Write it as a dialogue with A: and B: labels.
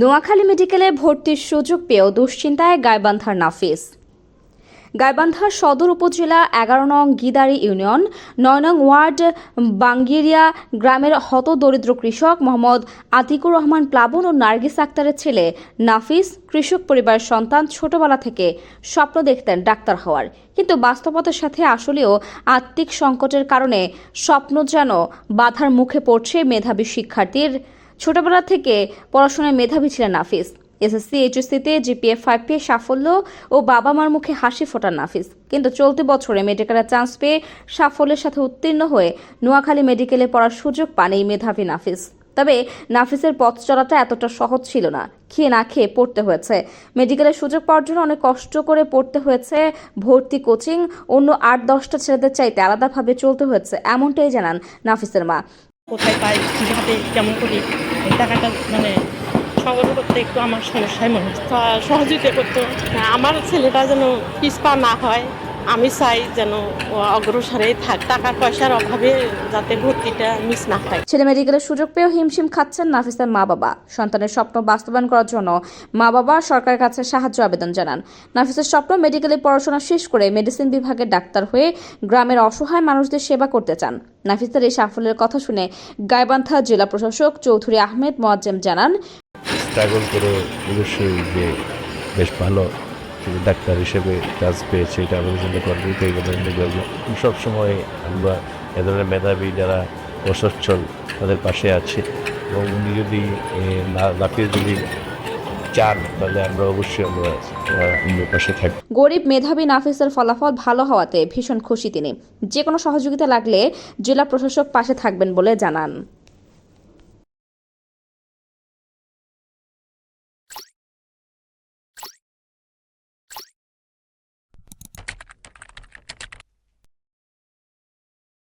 A: নোয়াখালী মেডিকেলে ভর্তির সুযোগ পেয়েও দুশ্চিন্তায় গাইবান্ধার নাফিস। গাইবান্ধার সদর উপজেলা এগারো নং গিদারি ইউনিয়ন, নয় নং ওয়ার্ড, বাঙ্গিরিয়া গ্রামের হতদরিদ্র কৃষক মোহাম্মদ আতিকুর রহমান প্লাবন ও নার্গিস আক্তারের ছেলে নাফিস কৃষক পরিবারের সন্তান ছোটবেলা থেকে স্বপ্ন দেখতেন ডাক্তার হওয়ার। কিন্তু বাস্তবতার সাথে আসলেও আত্মিক সংকটের কারণে স্বপ্ন যেন বাধার মুখে পড়ছে মেধাবী শিক্ষার্থীর ছোটবেলা থেকে পড়াশোনায় মেধাবী ছিলেন নাফিস। এসএসসি, এইচএসসিতে জিপিএ, ফাইভ পেয়ে সাফল্য ও বাবা মার মুখে হাসি ফোটান নাফিস। কিন্তু চলতি বছরে মেডিকেলের চান্স পেয়ে সাফল্যের সাথে উত্তীর্ণ হয়ে নোয়াখালী মেডিকেলে পড়ার সুযোগ পান এই মেধাবী নাফিস। তবে নাফিসের পথ চলাটা এতটা সহজ ছিল না। খেয়ে না খেয়ে পড়তে হয়েছে। মেডিকেলের সুযোগ পাওয়ার জন্য অনেক কষ্ট করে পড়তে হয়েছে। ভর্তি, কোচিং, অন্য আট, দশটা ছেলেদের চাইতে আলাদাভাবে চলতে হয়েছে, এমনটাই জানান নাফিসের মা।
B: কোথায় পাই কীভাবে কেমন করি এই টাকাটা মানে সংগ্রহ করতে একটু আমার সমস্যায় মনে হচ্ছে। সহযোগিতা করতো হ্যাঁ, আমার ছেলেটা যেন পিসপা না হয় আমি চাই যেন অগ্রসরে থাক। টাকা পয়সার অভাবে যাতে ভর্তিটা মিস না হয়।
A: ছেলে মেডিকেলের সুযোগ পেয়েও হিমশিম খাচ্ছেন নাফিসের মা বাবা। সন্তানের স্বপ্ন বাস্তবায়ন করার জন্য মা বাবা সরকারের কাছে সাহায্য আবেদন জানান। নাফিসের স্বপ্ন মেডিকেলে পড়াশোনা শেষ করে মেডিসিন বিভাগের ডাক্তার হয়ে গ্রামের অসহায় মানুষদের সেবা করতে চান। নাফিসের এই সাফল্যের কথা শুনে গাইবান্ধা জেলা প্রশাসক চৌধুরী আহমেদ মোয়াজ্জেম জানান
C: স্ট্রাগল করে অবশ্যই যে বেশ ভালো। তিনি ডাক্তার হিসেবে কাজ পেয়েছে, এটা আমাদের জন্য গর্বিত এই গর্ব সবসময় আমরা এ ধরনের মেধাবী যারা অসচ্ছল তাদের পাশে আছে এবং উনি যদি নাপিত যদি তাহলে আমরা অবশ্যই
A: গরিব মেধাবী নাফিসের ফলাফল ভালো হওয়াতে ভীষণ খুশি তিনি। যে কোনো সহযোগিতা লাগলে জেলা প্রশাসক পাশে থাকবেন বলে জানান।